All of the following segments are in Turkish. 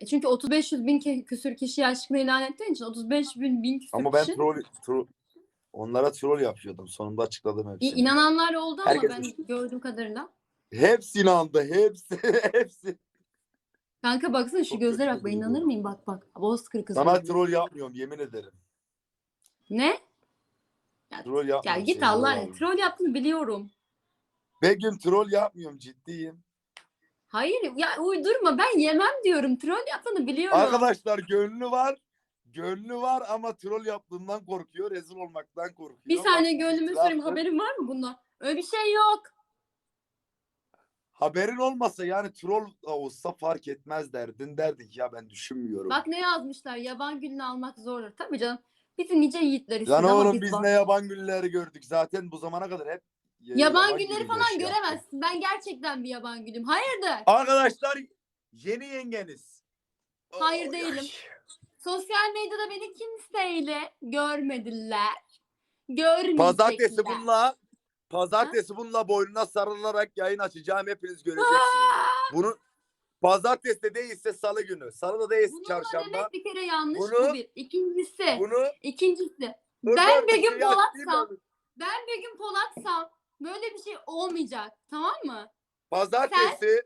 E çünkü 35 bin ke- küsür kişi aşkını ilan ettiğin için 35 bin, bin küsür Ama ben kişi. troll, troll onlara troll yapıyordum. Sonunda açıkladım İ- hepsini. İnananlar oldu ama Herkes ben işte. gördüğüm kadarıyla. Hepsi inandı. Hepsi. hepsi. Kanka baksana şu Çok gözlere kötü bak ben bir inanır mıyım bak bak. Bozkır kızı. Sana troll yapmıyorum yemin ederim. Ne? Troll Ya yapmıyorum. git seni, Allah vallahi. troll yaptığını biliyorum. Begüm troll yapmıyorum ciddiyim. Hayır ya uydurma ben yemem diyorum. Troll yaptığını biliyorum. Arkadaşlar gönlü var. Gönlü var ama troll yaptığından korkuyor. Rezil olmaktan korkuyor. bir saniye gönlümü sorayım haberin var mı bundan? Öyle bir şey yok. Haberin olmasa yani troll da olsa fark etmez derdin. Derdik ya ben düşünmüyorum. Bak ne yazmışlar yaban gülünü almak zordur. Tabii canım. Bizim nice yiğitler Lan ama oğlum biz bak- ne yaban gülleri gördük. Zaten bu zamana kadar hep Yaban gülüyle falan göremezsin. Ben gerçekten bir yaban gülüm. Hayırdır? Arkadaşlar yeni yengeniz. Hayır Oy, değilim. ay. Sosyal medyada beni kimseyle görmediler. Görmeyecekler. Pazartesi bununla Pazartesi bununla boynuna sarılarak yayın açacağım. Hepiniz göreceksiniz. Bunu Pazartesi de değilse salı günü. Salı da değilse Bununla çarşamba. demek bir kere yanlış Bunu- bu bir. İkincisi. Bunu ikincisi. Ben Begüm bir Polat'sam-. Ben bir gün Polat'sam böyle bir şey olmayacak. Tamam mı? Pazartesi,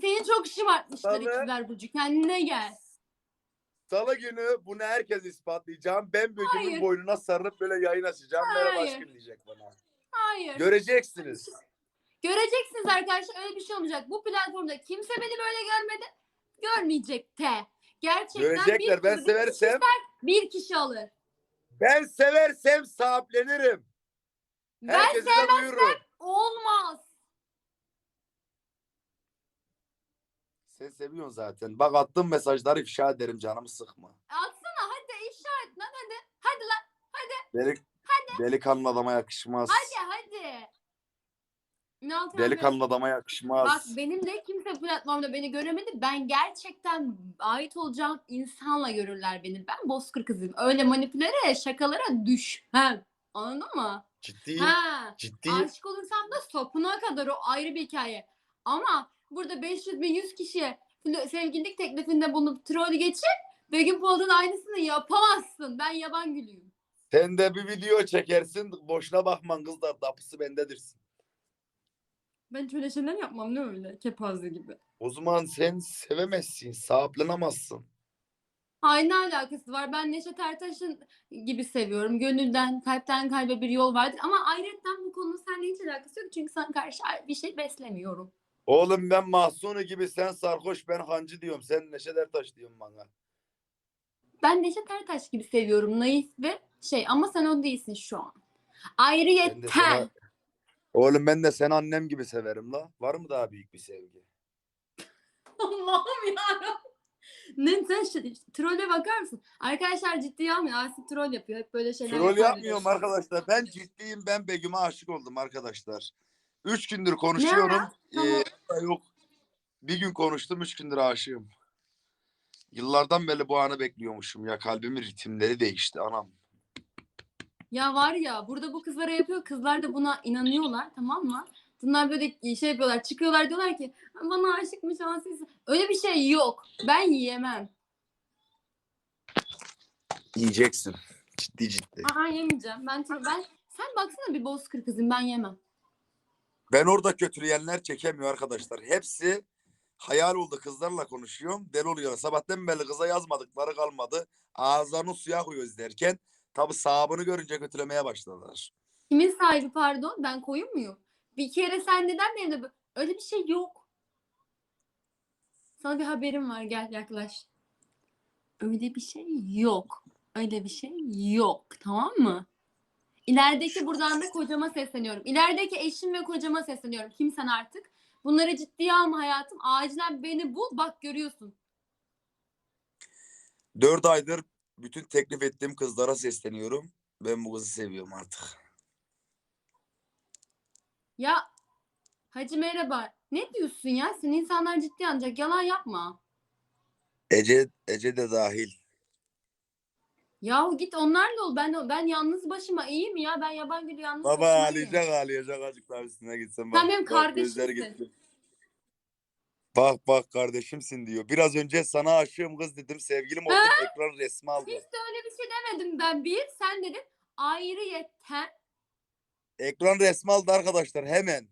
Seni çok şımartmışlar Salı- ikizler Burcu. Kendine gel. salı günü bunu herkes ispatlayacağım. Ben Hayır. boynuna sarılıp böyle yayın açacağım. Merhaba Hayır. aşkım diyecek bana. Hayır. Göreceksiniz. Göreceksiniz arkadaşlar öyle bir şey olmayacak. Bu platformda kimse beni böyle görmedi. Görmeyecek de. Gerçekten Görecekler. bir Ben seversem bir kişi alır. ben seversem sahiplenirim. Ben Herkese de duyururum. olmaz. Sen seviyorsun zaten. Bak attığım mesajları ifşa ederim canımı sıkma. Atsana hadi işaret lan hadi. Hadi lan Delik, delikanlı adama yakışmaz. hadi hadi. İnan Tanrım. Delikanlı adama yakışmaz. Bak benim de kimse platformda beni göremedi. Ben gerçekten ait olacağım insanla görürler beni. Ben bozkır kızıyım. Öyle manipülere, şakalara düşmem. Anladın mı? Ciddi. Ha. Ciddi. Aşık olursam da sapına kadar o ayrı bir hikaye. Ama burada 500 bin 100 kişiye fl- sevgililik teklifinde bulunup troll geçip Begüm Polat'ın aynısını yapamazsın. Ben yaban gülüyüm. Sen de bir video çekersin. Boşuna bakman kızlar. Dapısı bendedirsin. Ben hiç öyle şeyler yapmam ne öyle kepaze gibi. O zaman sen sevemezsin. Sahiplenamazsın. Ay ne alakası var? Ben Neşet Ertaş'ın gibi seviyorum. Gönülden, kalpten kalbe bir yol vardır. Ama ayrıca bu konunun seninle hiç alakası yok. Çünkü sana karşı bir şey beslemiyorum. Oğlum ben Mahsuni gibi sen sarhoş ben hancı diyorum. Sen Neşet Ertaş diyorsun bana. Ben Neşet Ertaş gibi seviyorum. Naif ve şey ama sen o değilsin şu an. Ben de Ayrıyeten. sana- Oğlum ben de seni annem gibi severim la. Var mı daha büyük bir sevgi? Allah'ım ya. Ne sen şu, trolle bakar mısın? Arkadaşlar ciddiye almayın. Asif troll yapıyor. Hep böyle şeyler Troll yapar yapmıyorum arkadaşlar. Ben ciddiyim. Ben Begüm'e aşık oldum arkadaşlar. Üç gündür konuşuyorum. Tamam. Ee, hatta yok. Bir gün konuştum. Üç gündür aşığım. Yıllardan beri bu anı bekliyormuşum ya. Kalbimin ritimleri değişti anam. Ya var ya burada bu kızlara yapıyor. Kızlar da buna inanıyorlar tamam mı? Bunlar böyle şey yapıyorlar. Çıkıyorlar diyorlar ki bana aşıkmış ama siz. Öyle bir şey yok. Ben yiyemem. Yiyeceksin. Ciddi ciddi. Aa yemeyeceğim. Ben, ben sen baksana bir bozkır kızım ben yemem. Ben orada kötüleyenler çekemiyor arkadaşlar. Hepsi hayal oldu kızlarla konuşuyorum. Deli oluyor. Sabahtan beri kıza yazmadıkları kalmadı. Ağızlarını suya koyuyoruz derken tabi sahabını görünce kötülemeye başladılar. Kimin sahibi pardon? Ben koyun muyum? Bir kere sen neden benim öyle bir şey yok. Sana bir haberim var gel yaklaş. Öyle bir şey yok. Öyle bir şey yok. Tamam mı? İlerideki buradan da kocama sesleniyorum. İlerideki eşim ve kocama sesleniyorum. Kimsen artık. Bunları ciddiye alma hayatım. Acilen beni bul. Bak görüyorsun. Dört aydır bütün teklif ettiğim kızlara sesleniyorum. Ben bu kızı seviyorum artık. Ya Hacı merhaba. Ne diyorsun ya? Sen insanlar ciddi alacak. Yalan yapma. Ece, Ece de dahil. Yahu git onlarla ol. Ben ben yalnız başıma iyiyim ya. Ben yaban gülü yalnız Baba başıma iyiyim. ağlayacak ağlayacak azıcık üstüne gitsin. Sen benim gözleri kardeşimsin. gitti. Bak bak kardeşimsin diyor. Biraz önce sana aşığım kız dedim. Sevgilim olduk. Ekran resmi aldı. Hiç de öyle bir şey demedim ben bir. Sen dedin ayrıyeten. Ekran resmi aldı arkadaşlar hemen.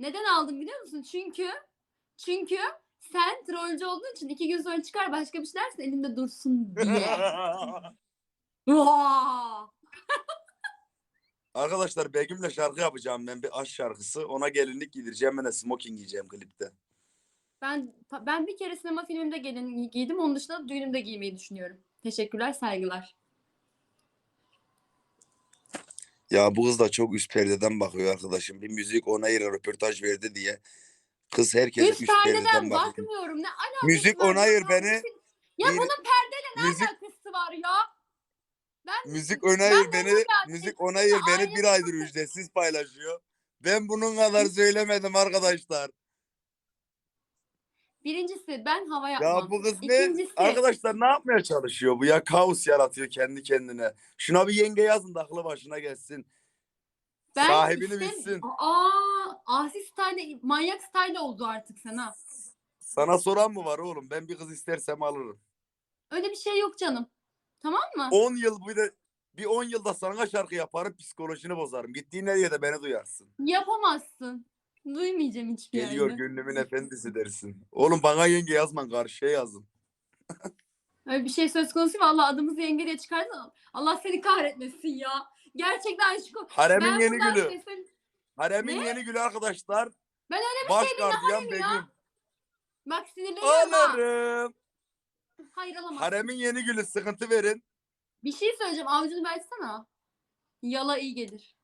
Neden aldım biliyor musun? Çünkü çünkü sen trollcü olduğun için iki gün sonra çıkar başka bir şey dersin elimde dursun diye. Vaa! Arkadaşlar Begüm'le şarkı yapacağım ben bir aşk şarkısı. Ona gelinlik giydireceğim ben de smoking giyeceğim klipte. Ben ben bir kere sinema filminde gelin giydim. Onun dışında da düğünümde giymeyi düşünüyorum. Teşekkürler, saygılar. Ya bu kız da çok üst perdeden bakıyor arkadaşım. Bir müzik ona yere röportaj verdi diye. Kız herkese Üst üst, perdeden perdeden bakıyor. bakmıyorum. Ne alakası Müzik var? ona ayır Ya beni. Ya Bir- bunun perdeyle ne müzik alakası var ya? Ben müzik ona Ben beni. Müzik ona kesinlikle ayır beni bir aydır ücretsiz paylaşıyor. Ben bunun kadar söylemedim arkadaşlar. Birincisi ben hava yapmam. Ya bu kız ne? İkincisi Arkadaşlar ne yapmaya çalışıyor bu ya? Kaos yaratıyor kendi kendine. Şuna bir yenge yazın da aklı başına gelsin. ben Sahibini işte- bilsin. Aa, asi style, manyak style oldu artık sana. Sana soran mı var oğlum? Ben bir kız istersem alırım. Öyle bir şey yok canım. Tamam mı? 10 yıl bir de bir 10 yılda sana şarkı yaparım psikolojini bozarım. Gittiğin her yerde beni duyarsın. Yapamazsın. Duymayacağım hiçbir Geliyor yerde. gönlümün efendisi dersin. Oğlum bana yenge yazman karşıya yazın. Öyle bir şey söz konusu mu? Allah adımızı yenge diye çıkardı. Allah seni kahretmesin ya. Gerçekten şu Haremin yeni gülü. seslen- Haremin yeni gülü arkadaşlar. Ben öyle bir Baş şey gardiyan ya. Begüm. Bak sinirleniyorum. Alırım. Hayır alamazsın. Haremin yeni gülü sıkıntı verin. Bir şey söyleyeceğim. Avucunu versene. Yala iyi gelir.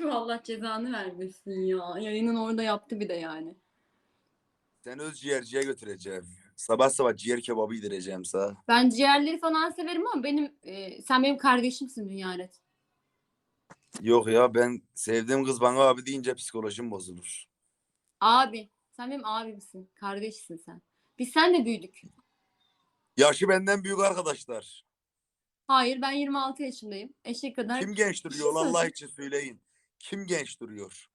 Tüh Allah cezanı vermesin ya. Yayının orada yaptı bir de yani. Seni öz ciğerciye götüreceğim. Sabah sabah ciğer kebabı yedireceğim sana. Ben ciğerleri falan severim ama benim e, sen benim kardeşimsin Dünyaret. Yok ya ben sevdiğim kız bana abi deyince psikolojim bozulur. Abi. Sen benim abimsin. Kardeşsin sen. Biz senle büyüdük. Yaşı benden büyük arkadaşlar. Hayır ben 26 yaşındayım. Eşek kadar. Kim genç duruyor Allah için söyleyin. Kim genç duruyor?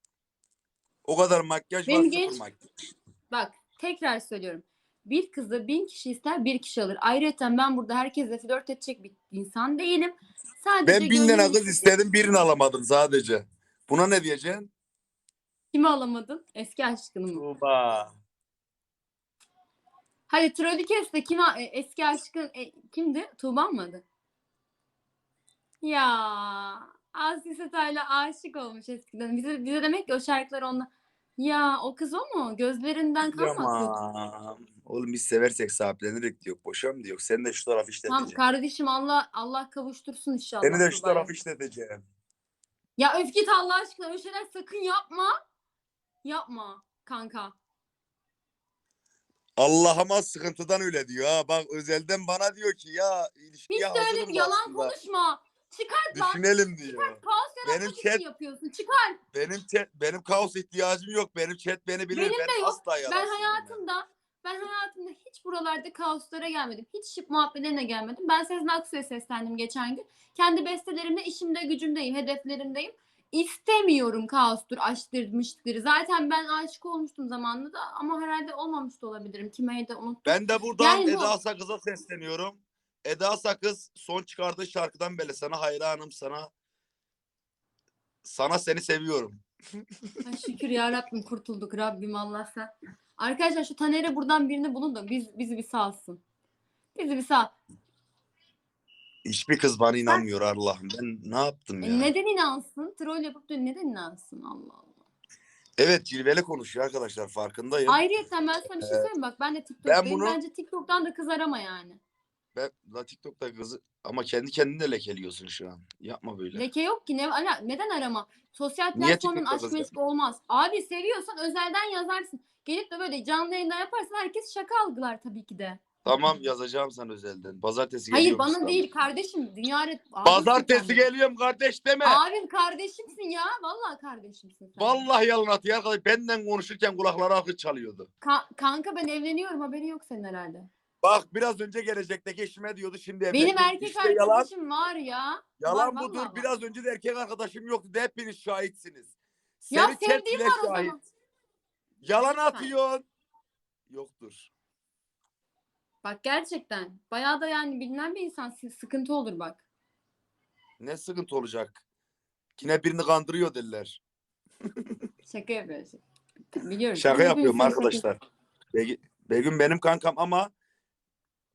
O kadar makyaj Benim var genç- sıfır makyaj. Bak tekrar söylüyorum. Bir kızı bin kişi ister bir kişi alır. Ayrıca ben burada herkesle flört edecek bir insan değilim. Sadece Ben bin tane gönlüm kız istedim birini alamadım sadece. Buna ne diyeceksin? Kimi alamadın? Eski aşkını mı? Tuğba. Hadi trolü kes de kimi, e, eski aşkın e, kimdi? Tuğba mı adı? Ya Aslı Satay'la aşık olmuş eskiden. Bize, bize demek ki o şarkılar onunla. Ya o kız o mu? Gözlerinden? Tamam. Oğlum biz seversek sahiplenirek diyor. Boşa mı diyor. Sen de şu tarafı Tamam işleteceksin. kardeşim Allah Allah kavuştursun inşallah. Seni de şu Tuğba'ya. tarafı işleteceğim. Ya öf git Allah aşkına öyle şeyler sakın yapma. Yapma kanka. Allah'ıma sıkıntıdan öyle diyor ha. Bak özelden bana diyor ki ya ilişkiye Hiç de öyle hazırım yalan aslında. konuşma. Çıkart lan. Düşünelim diyor. Kaos Benim yaratmak chat- yapıyorsun. Çıkar. Benim chat, benim kaos ihtiyacım yok. Benim chat beni bilir. Benim ben de yok. asla yalan Ben söylemem. hayatımda ben hayatımda hiç buralarda kaoslara gelmedim. Hiç şıp muhabbetlerine gelmedim. Ben Sezen Aksu'ya seslendim geçen gün. Kendi bestelerimde, işimde, gücümdeyim, hedeflerimdeyim. İstemiyorum kaostur, aşktırmıştır. Zaten ben aşık olmuştum zamanında da ama herhalde olmamış da olabilirim. Kime de unuttum. Ben de buradan Yani bu- Eda Sakız'a sesleniyorum. Eda Sakız son çıkardığı şarkıdan beri sana hayranım sana. Sana seni seviyorum. Ay şükür ya Rabbim kurtulduk Rabbim Allah sen. Arkadaşlar şu Taner'e buradan birini bulun da biz, bizi bir salsın. Bizi bir sal. Hiçbir kız bana inanmıyor Allah'ım. Ben ne yaptım E ya? neden inansın? Troll yapıp da neden inansın Allah Allah. Evet cilveli konuşuyor arkadaşlar farkındayım. Ayrıca ben sana bir şey söyleyeyim mi? bak ben de TikTok'tayım. bunu- Bence TikTok'tan da kız arama yani. Ben la TikTok'ta kızı ama kendi kendini de lekeliyorsun şu an. Yapma böyle. Leke yok ki ne ara, neden arama? Sosyal Niye platformun TikTok'ta aşk meşk olmaz. Abi seviyorsan özelden yazarsın. Gelip de böyle canlı yayında yaparsan herkes şaka algılar tabii ki de. Tamam yazacağım sana özelden. Pazartesi Hayır geliyorum bana İstanbul'a. değil kardeşim. Dünya Pazartesi geliyorum kardeş deme. Abim kardeşimsin ya. Vallahi kardeşimsin sen. Vallahi yalan atıyor arkadaş. Benden konuşurken kulakları akı çalıyordu. Ka- kanka ben evleniyorum haberin yok senin herhalde. Bak biraz önce gelecekteki eşime diyordu şimdi Benim evlendim. erkek İşte yalan, arkadaşım var ya. yalan var, budur. var. Biraz önce de erkek arkadaşım yoktu. De hepiniz şahitsiniz. Ya Seni chat sevdiğim bile var o şahit. zaman. Yalan atıyorsun. Yoktur. Bak gerçekten. Bayağı da yani bilinen bir insan. Sı- Sıkıntı olur bak. Ne sıkıntı olacak? Yine birini kandırıyor derler. Şaka yapıyorsun. Biliyorum. Şaka yapıyorum arkadaşlar. Begi- Begüm benim kankam ama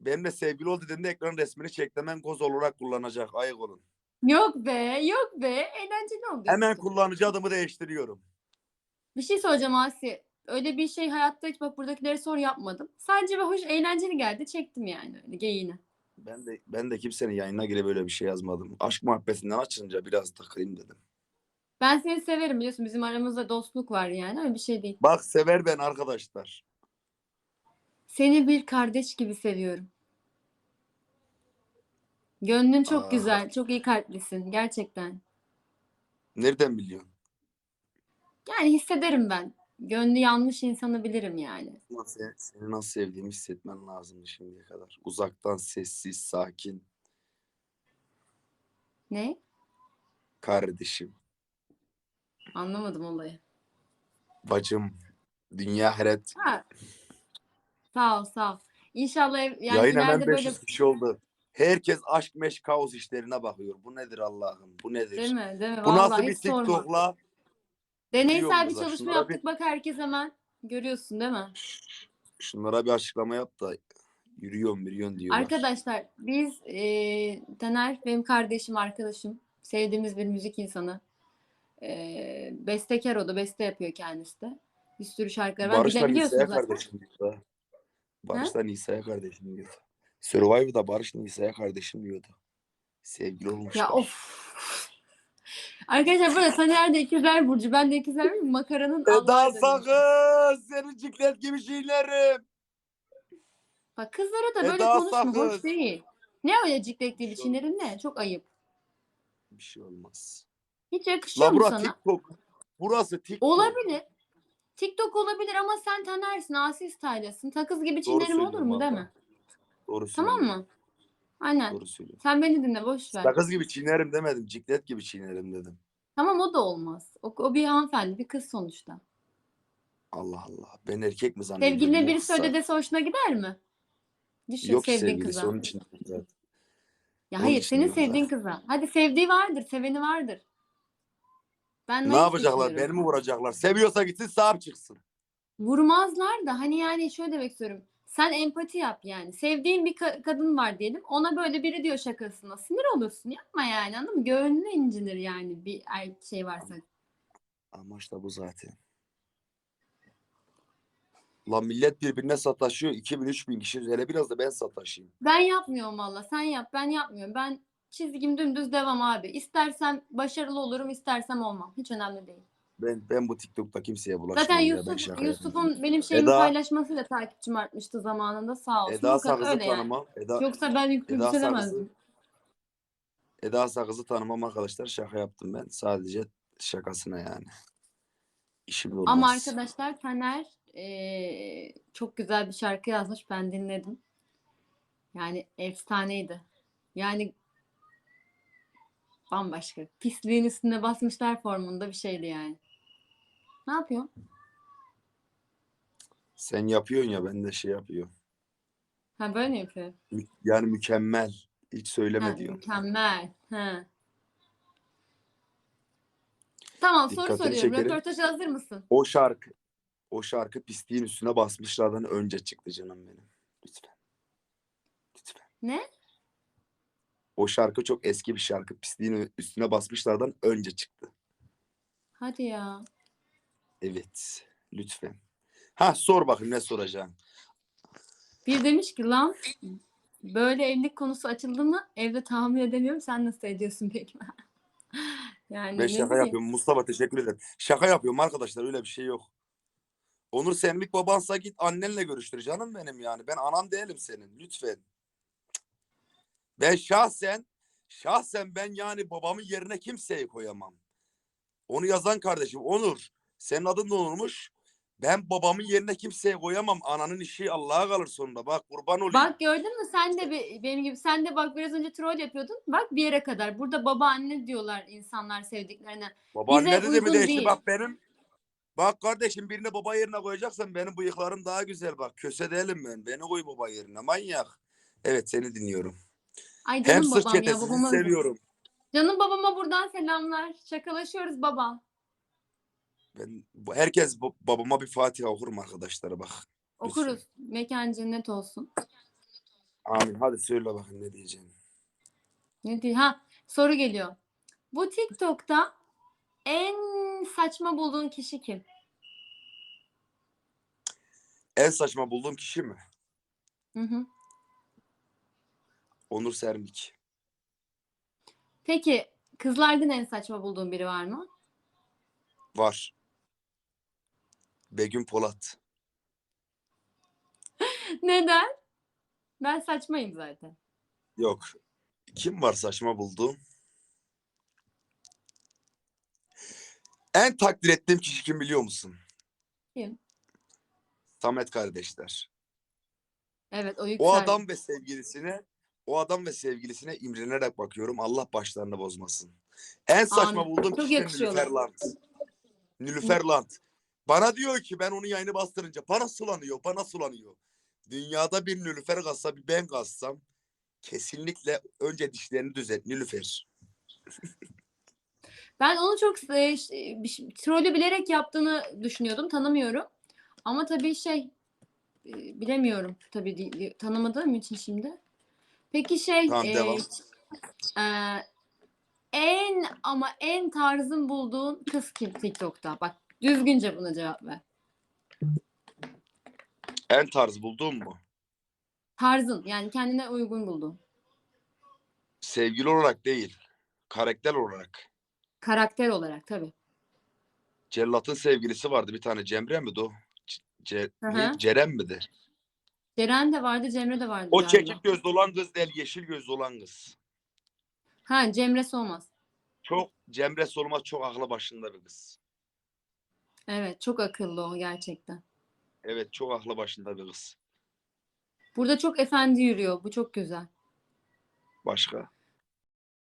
benimle sevgili ol dediğinde ekran resmini çekti. Hemen koz olarak kullanacak. Ayık olun. Yok be, yok be. Eğlenceli oluyor. Hemen kullanıcı adımı değiştiriyorum. Bir şey soracağım Asi. Öyle bir şey hayatta hiç bak buradakileri sor yapmadım. Sadece bir hoş eğlenceli geldi. Çektim yani öyle geyiğini. Ben de ben de kimsenin yayına girip böyle bir şey yazmadım. Aşk muhabbetinden açınca biraz takayım dedim. Ben seni severim biliyorsun. Bizim aramızda dostluk var yani. Öyle bir şey değil. Bak sever ben arkadaşlar. Seni bir kardeş gibi seviyorum. Gönlün çok Aa. güzel. Çok iyi kalplisin. Gerçekten. Nereden biliyorsun? Yani hissederim ben. Gönlü yanmış insanı bilirim yani. Nasıl, seni nasıl sevdiğimi hissetmen lazımdı şimdiye kadar. Uzaktan sessiz, sakin Ne? kardeşim, Anlamadım olayı. bacım, dünya heret. Ha. Sağ ol, sağ ol. İnşallah ev, yani Yayın hemen ileride 500 böyle kişi oldu. Herkes aşk meşk kaos işlerine bakıyor. Bu nedir Allah'ım? Bu nedir? değil mi? Değil mi? Bu nasıl Vallahi bir hiç sorma. TikTok'la? Deneysel bir çalışma şunlara yaptık bak herkes hemen. Görüyorsun değil mi? Şunlara bir açıklama yap da yürüyorum yürüyorsun diyorlar. Arkadaşlar biz eee Taner benim kardeşim, arkadaşım. Sevdiğimiz bir müzik insanı. Eee bestekar o da beste yapıyor kendisi de. Bir sürü şarkıları var. Barış'la Bilebiliyorsun Nisa'ya zaten. kardeşim. Ha. Barış'la Nisa'ya kardeşim diyordu. Survivor'da Barış Nisa'ya kardeşim diyordu. Sevgili olmuşlar. Ya of. Arkadaşlar burada Taner de ikizler burcu. Ben de ikizler burcu. Makaranın Eda sakız senin ciklet gibi şeylerim. Bak kızlara da böyle Eda konuşma. Sakız. değil. Ne öyle cikletli Yok. biçimlerin ne? Çok ayıp. Bir şey olmaz. Hiç yakışıyor La mu burası sana? TikTok. Burası TikTok. Olabilir. TikTok olabilir ama sen Taner'sin, Asi Style'sın. Takız gibi çinlerim olur söylüyorum mu değil valla. mi? Doğru Tamam söylüyorsun. mı? Aynen. Doğru söylüyorsun. Sen beni dinle boş ver. Sakız gibi çiğnerim demedim. Ciklet gibi çiğnerim dedim. Tamam o da olmaz. O, o bir hanımefendi, bir kız sonuçta. Allah Allah. Ben erkek mi zannediyorum? Sevgiline birisi yoksa? öyle dese hoşuna gider mi? Düşün Yok ki sevdiğin sevgilisi kıza. onun için. Ya onun hayır için senin diyorum sevdiğin kıza. Hadi sevdiği vardır, seveni vardır. Ben Ne naif yapacaklar? düşünüyorum. Beni mi vuracaklar? Seviyorsa gitsin sahip çıksın. Vurmazlar da hani yani şöyle demek istiyorum. Sen empati yap yani. Sevdiğin bir ka- kadın var diyelim. Ona böyle biri diyor şakasına. Sinir olursun. Yapma yani anladın mı? Gönlü incinir yani bir er- şey varsa. Amaç da bu zaten. Lan millet birbirine sataşıyor. 2000 3000 kişi. Hele biraz da ben sataşayım. Ben yapmıyorum valla. Sen yap. Ben yapmıyorum. Ben çizgim dümdüz devam abi. İstersem başarılı olurum, istersem olmam. Hiç önemli değil. Ben ben bu TikTok'ta kimseye bulaşmam Zaten ya. Yusuf şaka Yusuf'un benim şeyimi Eda- paylaşmasıyla takipçim artmıştı zamanında sağ olsun. Eda Sakız'ı öyle yani. tanımam. Eda, Yoksa ben yükselemezdim. Eda Sakız'ı tanımam arkadaşlar. Şaka yaptım ben. Sadece şakasına yani. İşim olmaz. Ama arkadaşlar Taner eee, çok güzel bir şarkı yazmış. Ben dinledim. Yani efsaneydi. Yani bambaşka. Pisliğin üstüne basmışlar formunda bir şeydi yani. Ne yapıyorsun? Sen yapıyorsun ya ben de şey yapıyorum. Ha böyle yapıyor? Mü- Yani mükemmel. Hiç söyleme Ha, diyorum. mükemmel. Ha. Tamam soru Dikkatini soruyorum. çekerim. Röportaja hazır mısın? O şarkı o şarkı pisliğin üstüne basmışlardan önce çıktı canım benim. Lütfen. Lütfen. Ne? O şarkı çok eski bir şarkı. Pisliğin üstüne basmışlardan önce çıktı. Hadi ya. Evet. Lütfen. Ha sor bakayım ne soracaksın? Bir demiş ki lan böyle evlilik konusu açıldı mı evde tahammül edemiyorum. Sen nasıl ediyorsun peki? yani Ben şaka bileyim. yapıyorum. Mustafa teşekkür ederim. Şaka yapıyorum arkadaşlar öyle bir şey yok. Onur Senlik babansa git annenle görüştür canım benim yani. Ben anan değilim senin lütfen. Ben şahsen şahsen ben yani babamın yerine kimseyi koyamam. Onu yazan kardeşim Onur. Senin adın da Onur'muş. Ben babamın yerine kimseyi koyamam. Ananın işi Allah'a kalır sonunda. Bak kurban olayım. Bak gördün mü sen de be- benim gibi sen de bak biraz önce troll yapıyordun. Bak bir yere kadar. Burada baba anne diyorlar insanlar sevdiklerine. Babaanne dedi mi uygun değişti. değil. Bak benim Bak kardeşim birini baba yerine koyacaksan benim bıyıklarım daha güzel bak. Köse değilim ben. Beni koy baba yerine manyak. Evet seni dinliyorum. Ay canım Hamster babam ya çetesini babama. seviyorum. Canım babama buradan selamlar. Şakalaşıyoruz baba. Ben, bu- herkes bu- babama bir Fatiha okur mu arkadaşlar bak. Okuruz. Mekan cennet olsun. Amin. Hadi söyle bakın ne diyeceğim. Ne diyor? Ha soru geliyor. Bu TikTok'ta en saçma bulduğun kişi kim? En saçma bulduğum kişi mi? Hı hı. Onur Sermik. Peki kızlardan en saçma bulduğun biri var mı? Var. Begüm Polat. Neden? Ben saçmayım zaten. Yok. Kim var saçma bulduğum? En takdir ettiğim kişi kim biliyor musun? Kim? Samet kardeşler. Evet o O yükseldi. adam ve sevgilisine o adam ve sevgilisine imrenerek bakıyorum. Allah başlarını bozmasın. En saçma Amin. bulduğum kişi. Nilüfer Lant. Nilüfer Lant. Bana diyor ki ben onu yayını bastırınca bana sulanıyor, bana sulanıyor. Dünyada bir Nilüfer kalsa bir ben kalsam kesinlikle önce dişlerini düzelt Nilüfer. Ben onu çok e, şey- trolü bilerek yaptığını düşünüyordum. Tanımıyorum. Ama tabii şey e, bilemiyorum tabii tanımadığım için şimdi. Peki şey Tamam, e, devam. e, en ama en tarzın bulduğun kız kim TikTok'ta? Bak düzgünce buna cevap ver. En tarz bulduğum mu? Tarzın yani kendine uygun bulduğun. Sevgili olarak değil, karakter olarak. Karakter olarak tabii. Cellat'ın sevgilisi vardı bir tane Cemre miydi o? C- Ce- Hı hı. neydi? Ceren miydi? Ceren de vardı, Cemre de vardı. O galiba. çekik gözlü olan kız değil, yeşil gözlü olan kız. Ha Cemre Solmaz. Çok Cemre Solmaz çok aklı başında bir kız. Evet çok akıllı o gerçekten. Evet çok aklı başında bir kız. Burada çok efendi yürüyor. Bu çok güzel. Başka.